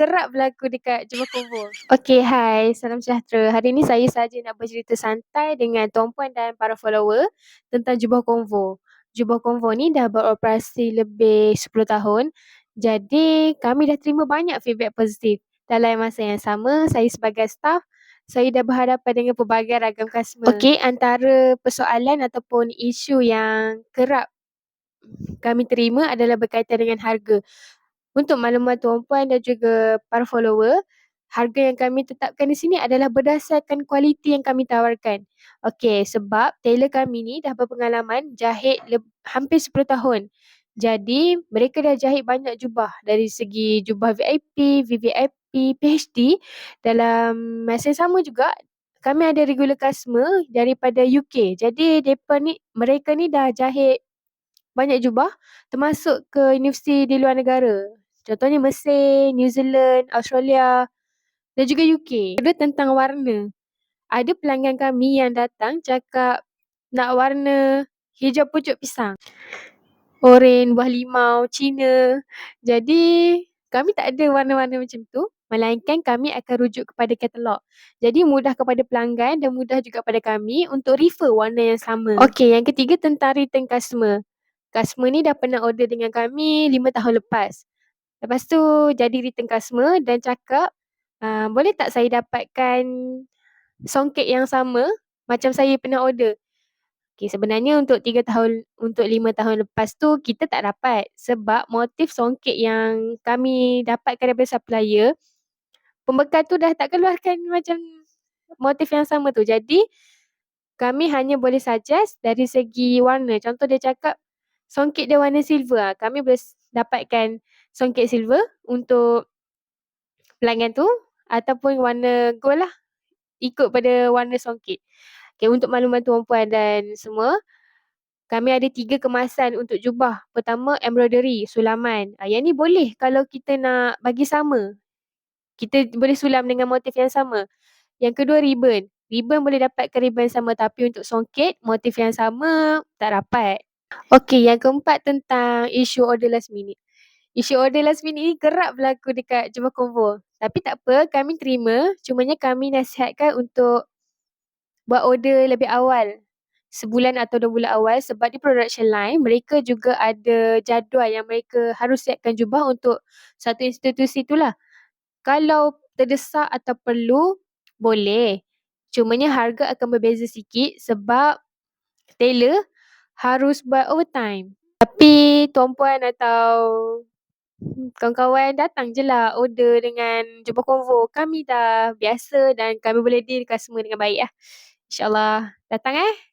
kerap berlaku dekat Jubah Convo. Okey, hai. Salam sejahtera. Hari ni saya saja nak bercerita santai dengan tuan puan dan para follower tentang Jubah Convo. Jubah Convo ni dah beroperasi lebih 10 tahun. Jadi, kami dah terima banyak feedback positif. Dalam masa yang sama, saya sebagai staff, saya dah berhadapan dengan pelbagai ragam customer. Okey, antara persoalan ataupun isu yang kerap kami terima adalah berkaitan dengan harga. Untuk maklumat tuan puan dan juga para follower, harga yang kami tetapkan di sini adalah berdasarkan kualiti yang kami tawarkan. Okey, sebab tailor kami ni dah berpengalaman jahit hampir 10 tahun. Jadi, mereka dah jahit banyak jubah dari segi jubah VIP, VVIP, PHD. Dalam masa yang sama juga, kami ada regular customer daripada UK. Jadi, depa ni, mereka ni dah jahit banyak jubah termasuk ke universiti di luar negara. Contohnya Mesir, New Zealand, Australia dan juga UK. Kedua tentang warna. Ada pelanggan kami yang datang cakap nak warna hijau pucuk pisang. Oren, buah limau, Cina. Jadi, kami tak ada warna-warna macam tu. Melainkan kami akan rujuk kepada katalog. Jadi mudah kepada pelanggan dan mudah juga kepada kami untuk refer warna yang sama. Okey, yang ketiga tentang return customer. Customer ni dah pernah order dengan kami 5 tahun lepas. Lepas tu jadi return customer dan cakap, uh, boleh tak saya dapatkan songket yang sama macam saya pernah order. Okay, sebenarnya untuk 3 tahun, untuk 5 tahun lepas tu kita tak dapat. Sebab motif songket yang kami dapatkan daripada supplier, pembekal tu dah tak keluarkan macam motif yang sama tu. Jadi, kami hanya boleh suggest dari segi warna. Contoh dia cakap, songket dia warna silver. Kami boleh dapatkan songket silver untuk pelanggan tu ataupun warna gold lah. Ikut pada warna songket. Okay, untuk makluman tuan puan dan semua, kami ada tiga kemasan untuk jubah. Pertama, embroidery, sulaman. Uh, yang ni boleh kalau kita nak bagi sama. Kita boleh sulam dengan motif yang sama. Yang kedua, ribbon. Ribbon boleh dapatkan ribbon sama tapi untuk songket, motif yang sama, tak dapat. Okey, yang keempat tentang isu order last minute. Isu order last minute ni kerap berlaku dekat Jemaah Convo. Tapi tak apa, kami terima. Cumanya kami nasihatkan untuk buat order lebih awal. Sebulan atau dua bulan awal sebab di production line mereka juga ada jadual yang mereka harus siapkan jubah untuk satu institusi itulah. Kalau terdesak atau perlu, boleh. Cumanya harga akan berbeza sikit sebab tailor harus buat overtime. Tapi tuan puan atau kawan-kawan datang je lah order dengan jumpa konvo. Kami dah biasa dan kami boleh deal customer dengan baik lah. InsyaAllah datang eh.